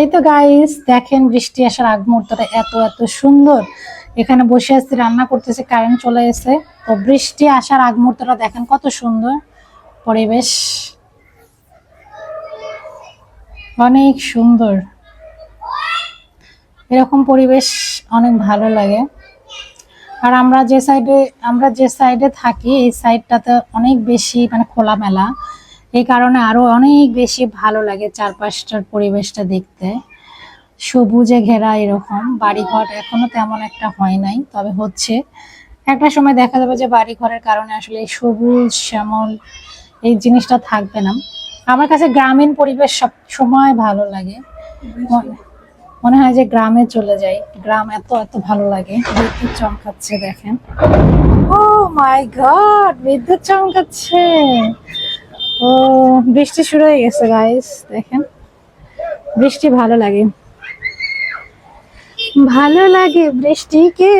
এই তো গাইস দেখেন বৃষ্টি আসার আগ মুহূর্তটা এত এত সুন্দর। এখানে বসে আসছি রান্না করতেছে কারেন্ট চলে এসে তো বৃষ্টি আসার আগ মুহূর্তটা দেখেন কত সুন্দর পরিবেশ। অনেক সুন্দর। এরকম পরিবেশ অনেক ভালো লাগে। আর আমরা যে সাইডে আমরা যে সাইডে থাকি, এই সাইডটাতে অনেক বেশি মানে খোলামেলা। এই কারণে আরও অনেক বেশি ভালো লাগে চারপাশটার পরিবেশটা দেখতে। সবুজে ঘেরা এরকম। বাড়িঘর এখনও তেমন একটা হয় নাই তবে হচ্ছে একটা সময় দেখা যাবে যে বাড়ি ঘরের কারণে আসলে সবুজ শ্যামল এই জিনিসটা থাকবে না। আমার কাছে গ্রামীণ পরিবেশ সব সময় ভালো লাগে। মনে- মনে হয় যে গ্রামে চলে যাই। গ্রাম এত এত ভালো লাগে। বিদ্যুৎ চমকাচ্ছে দেখেন। ও মাই গড বিদ্যুৎ চমকাচ্ছে। ও, বৃষ্টি শুরু হয়ে গেছে গাইস দেখেন। বৃষ্টি ভালো লাগে। ভালো লাগে বৃষ্টিকে।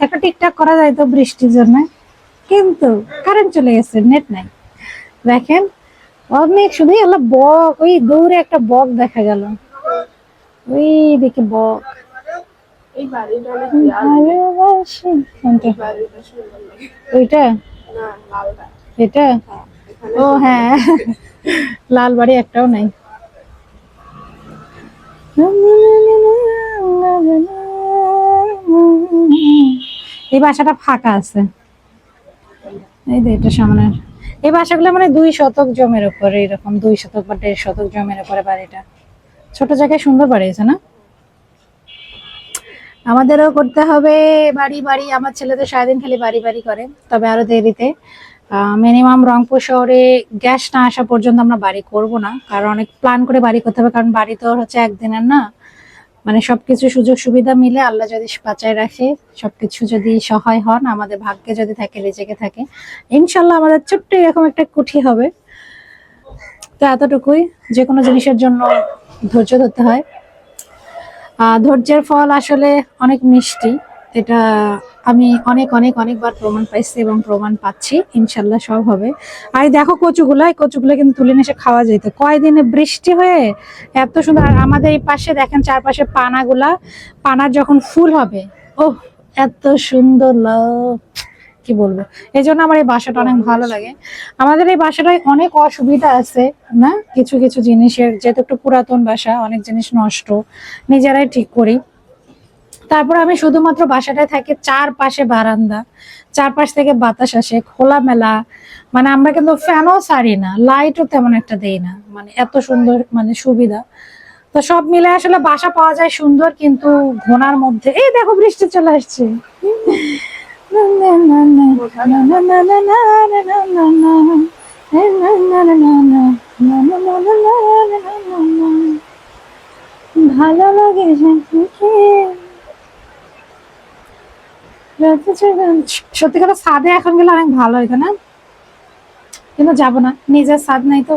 একটা টিকটাক করা যায় তো বৃষ্টির জন্য। কিন্তু কারেন্ট চলে গেছে নেট নাই। দেখেন, অনেক শুধু বক, ওই দৌড়ে একটা বক দেখা গেল। ওই দিকে বক। এই বাড়িটা ভালোবাসি ওইটা এটা? হ্যাঁ ও হ্যাঁ। লাল বাড়ি একটাও নাই। এই বাসাটা ফাঁকা আছে। এই যে এটা সামনে। এই বাসাগুলো মানে দুই শতক জমির উপরে এরকম দুই শতক বা দেড় শতক জমির উপরে বাড়িটা। ছোট জায়গায় সুন্দর বাড়ি আছে না? আমাদেরও করতে হবে, বাড়ি বাড়ি। আমার ছেলে তো সারাদিন খালি বাড়ি বাড়ি করে, তবে আরও দেরিতে। মিনিমাম রংপুর শহরে গ্যাস না আসা পর্যন্ত আমরা বাড়ি করব না, কারণ অনেক প্ল্যান করে বাড়ি করতে হবে, কারণ বাড়ি তো হচ্ছে একদিনের না। মানে সবকিছু সুযোগ সুবিধা মিলে আল্লাহ যদি বাঁচায় রাখে, সবকিছু যদি সহায় হন, আমাদের ভাগ্যে যদি থাকে রেজেকে থাকে, ইনশাল্লাহ আমাদের ছোট্ট এরকম একটা কুঠি হবে। তো এতটুকুই যে কোনো জিনিসের জন্য ধৈর্য ধরতে হয়। ধৈর্যের ফল আসলে অনেক মিষ্টি। এটা আমি অনেক অনেক, অনেকবার প্রমাণ পাইছি এবং প্রমাণ পাচ্ছি। ইনশাল্লাহ সব হবে। আর দেখো কচুগুলা, এই কচুগুলো কিন্তু তুলে এসে খাওয়া যেত কয়দিনে বৃষ্টি হয়ে এত সুন্দর। আর আমাদের এই পাশে দেখেন চারপাশে পানাগুলা, পানার যখন ফুল হবে ও এত সুন্দর লাভ কি বলব? এই জন্য আমার এই বাসাটা অনেক ভালো লাগে। আমাদের এই বাসাটায় অনেক অসুবিধা আছে, না? কিছু কিছু জিনিসের, যেহেতু একটু পুরাতন বাসা, অনেক জিনিস নষ্ট, নিজেরাই ঠিক করি। তারপর আমি শুধুমাত্র বাসাটায় থাকি চারপাশে বারান্দা, চারপাশ থেকে বাতাস আসে, খোলামেলা। মানে আমরা কিন্তু ফ্যানও সারি না, লাইটও তেমন একটা দেই না মানে এত সুন্দর মানে সুবিধা। তো সব মিলে আসলে বাসা পাওয়া যায় সুন্দর, কিন্তু ঘোনার মধ্যে, এই দেখো বৃষ্টি চলে আসছে। ভালো লাগে সত্যি কথা সাদে এখন গেলে অনেক ভালো হইতো না? কিন্তু যাব না, নিজের স্বাদ নাই তো।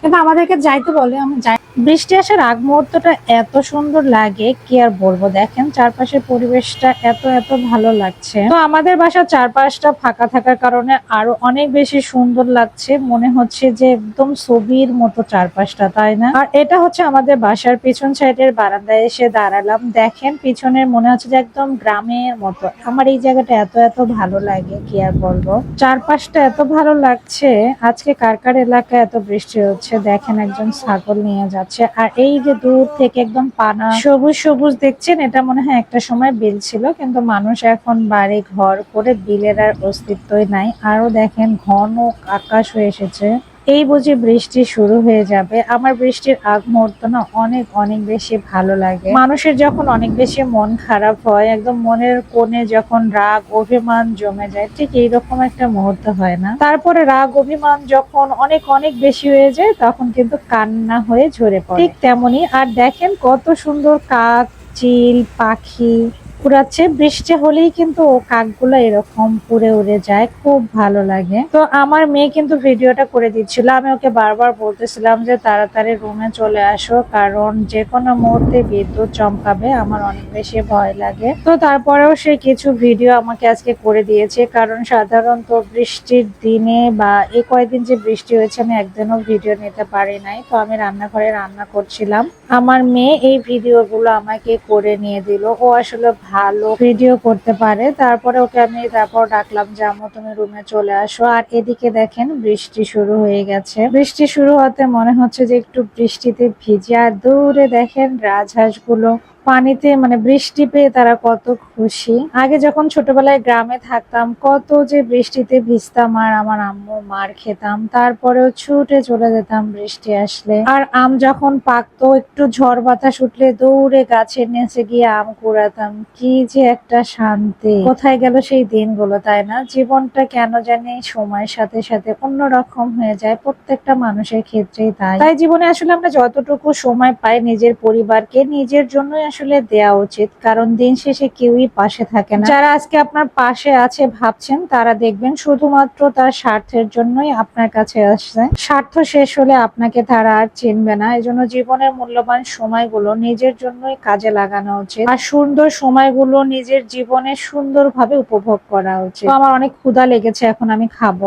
কিন্তু আমাদেরকে যাইতে বলে, আমি যাই বৃষ্টি আসার আগ মুহূর্তটা এত সুন্দর লাগে, কি আর বলব? দেখেন চারপাশের পরিবেশটা এত এত ভালো লাগছে। তো আমাদের বাসার চারপাশটা ফাঁকা থাকার কারণে আরও অনেক বেশি সুন্দর লাগছে। মনে হচ্ছে যে একদম ছবির মতো চারপাশটা, তাই না? আর এটা হচ্ছে আমাদের বাসার পিছন সাইডের বারান্দায় এসে দাঁড়ালাম। দেখেন পিছনের মনে হচ্ছে যে একদম গ্রামের মতো। আমার এই জায়গাটা এত এত ভালো লাগে, কি আর বলব? চারপাশটা এত ভালো লাগছে। আজকে কার কার এলাকায় এত বৃষ্টি হচ্ছে দেখেন একজন ছাগল নিয়ে যাচ্ছে। আর এই যে দূর থেকে একদম পানা সবুজ সবুজ দেখছেন, এটা মনে হয় একটা সময় বিল ছিল, কিন্তু মানুষ এখন বাড়ি, ঘর করে বিলের আর অস্তিত্বই নাই। আরও দেখেন ঘন আকাশ হয়ে এসেছে। এই বুঝি বৃষ্টি শুরু হয়ে যাবে। আমার বৃষ্টির আগ মুহূর্ত না অনেক অনেক বেশি ভালো লাগে। মানুষের যখন অনেক বেশি মন খারাপ হয়, একদম মনের কোণে যখন রাগ, অভিমান জমে যায়, ঠিক এইরকম একটা মুহূর্ত হয় না। তারপরে রাগ, অভিমান যখন অনেক অনেক বেশি হয়ে যায়, তখন কিন্তু কান্না হয়ে ঝরে পড়ে। ঠিক তেমনি আর দেখেন কত সুন্দর কাক, চিল, পাখি কুড়াচ্ছে, বৃষ্টি হলেই কিন্তু কাকগুলো এরকম উড়ে উড়ে যায়, খুব ভালো লাগে। তো আমার মেয়ে কিন্তু ভিডিওটা করে দিচ্ছিল, আমি ওকে বারবার বলতেছিলাম যে তাড়াতাড়ি রুমে চলে আসো, কারণ যে কোনো মুহূর্তে বিদ্যুৎ চমকাবে, আমার অনেক বেশি ভয় লাগে। তো তারপরেও সে কিছু ভিডিও আমাকে আজকে করে দিয়েছে, কারণ সাধারণত বৃষ্টির দিনে বা এই কয়েকদিন যে বৃষ্টি হয়েছে, আমি একদিনও ভিডিও নিতে পারি নাই, তো আমি রান্নাঘরে রান্না করছিলাম। আমার মেয়ে এই ভিডিওগুলো আমাকে করে নিয়ে দিল, ও আসলে ভালো ভিডিও করতে পারে। তারপরে ওকে আমি তারপর ডাকলাম যে, আম্মু, তুমি রুমে চলে আসো। আর এদিকে দেখেন বৃষ্টি শুরু হয়ে গেছে। বৃষ্টি শুরু হতে মনে হচ্ছে যে, একটু বৃষ্টিতে ভিজে। আর দূরে দেখেন রাজহাঁসগুলো পানিতে মানে বৃষ্টি পেয়ে তারা কত খুশি। আগে যখন ছোটবেলায় গ্রামে থাকতাম, কত যে বৃষ্টিতে ভিজতাম আর আমার আম্মু মার খেতাম, তারপরেও ছুটে চলে যেতাম বৃষ্টি আসলে। আর আম যখন পাকতো, একটু ঝড় বাতাস উঠলে দৌড়ে গাছের নিচে গিয়ে আম কুড়াতাম। কি যে একটা শান্তি। কোথায় গেল সেই দিনগুলো, তাই না? জীবনটা কেন জানি সময়ের সাথে সাথে অন্যরকম হয়ে যায়। প্রত্যেকটা মানুষের ক্ষেত্রেই তাই। তাই জীবনে আসলে আমরা যতটুকু সময় পাই নিজের পরিবারকে, নিজের জন্যই আসলে দেওয়া উচিত, কারণ দিন শেষে কেউই পাশে থাকে না। যারা আজকে আপনার পাশে আছে ভাবছেন, তারা দেখবেন শুধুমাত্র তার স্বার্থের জন্যই আপনার কাছে আসছে। স্বার্থ শেষ হলে আপনাকে তারা আর চিনবে না। এজন্য জীবনের মূল্যবান সময়গুলো নিজের জন্যই কাজে লাগানো উচিত। আর সুন্দর সময়গুলো নিজের জীবনে সুন্দরভাবে উপভোগ করা উচিত। আমার অনেক ক্ষুধা লেগেছে, এখন আমি খাব।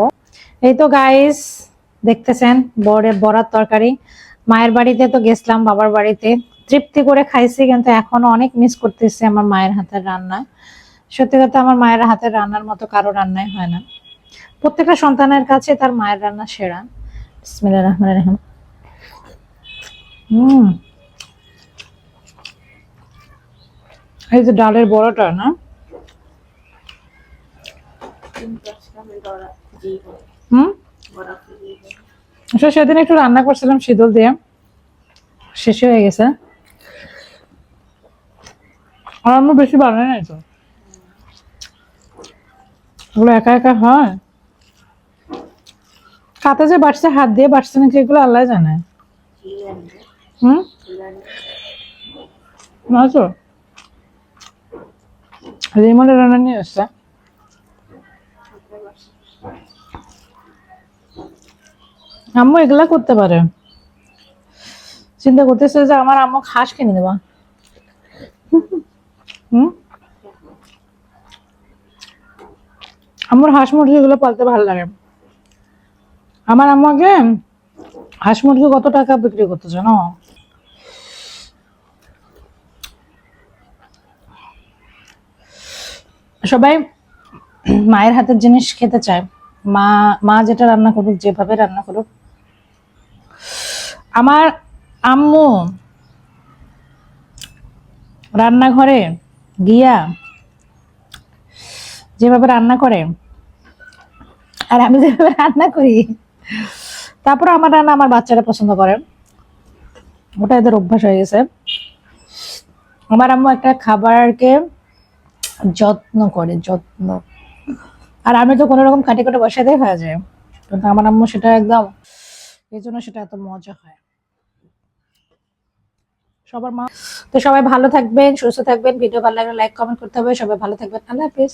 এই তো গাইস দেখতেছেন বড়ে বড়ার তরকারি। মায়ের বাড়িতে তো গেছিলাম, বাবার বাড়িতে। তৃপ্তি করে খাইছি, কিন্তু এখনও অনেক মিস করতেছি আমার মায়ের হাতের রান্না। সত্যি কথা, আমার মায়ের হাতের রান্নার মতো কারও রান্নাই হয় না। প্রত্যেকটা সন্তানের কাছে তার মায়ের রান্না সেরা। বিসমিল্লাহির রহমানির রহিম। হুম। এই যে ডালের বড়টা, না? আসলে সেদিন একটু রান্না করছিলাম, শীতল দিয়ে। শেষ হয়ে গেছে। আর আমি বেশি বানাই নাই তো। ওগুলো একা একা হয়। কাতে যে বাড়ছে হাত দিয়ে বাড়ছে নাকি, এগুলো আল্লাহ জানে। হুম? না তো রান্না নিয়ে বাসা আম্মু এগুলা করতে পারে। চিন্তা করতেছে যে আমার আম্মু খাস কিনে দেবা। আমার হাঁস মুরগি এগুলো পালতে ভালো লাগে। আমার আম্মাকে হাঁস মুরগি কত টাকা বিক্রি করতে জানো? সবাই মায়ের হাতের জিনিস খেতে চায়। মা মা যেটা রান্না করুক, যেভাবে রান্না করুক। আমার আম্মু রান্নাঘরে গিয়া যেভাবে রান্না করে, আর আমি যেভাবে রান্না করি, তারপর আমার রান্না আমার বাচ্চারা পছন্দ করে। ওটা এদের অভ্যাস হয়ে গেছে। আমার আম্মু একটা খাবারকে যত্ন করে, যত্ন। আর আমি তো কোনো রকম কাটে কাটে বসাতে হয়ে যায়। কিন্তু আমার আম্মু সেটা একদম, এই জন্য সেটা এত মজা হয়। সবার মা তো সবাই ভালো থাকবেন, সুস্থ থাকবেন, ভিডিও ভালো লাগলে লাইক কমেন্ট করতে হবে। সবাই ভালো থাকবেন। আল্লাহ হাফিজ।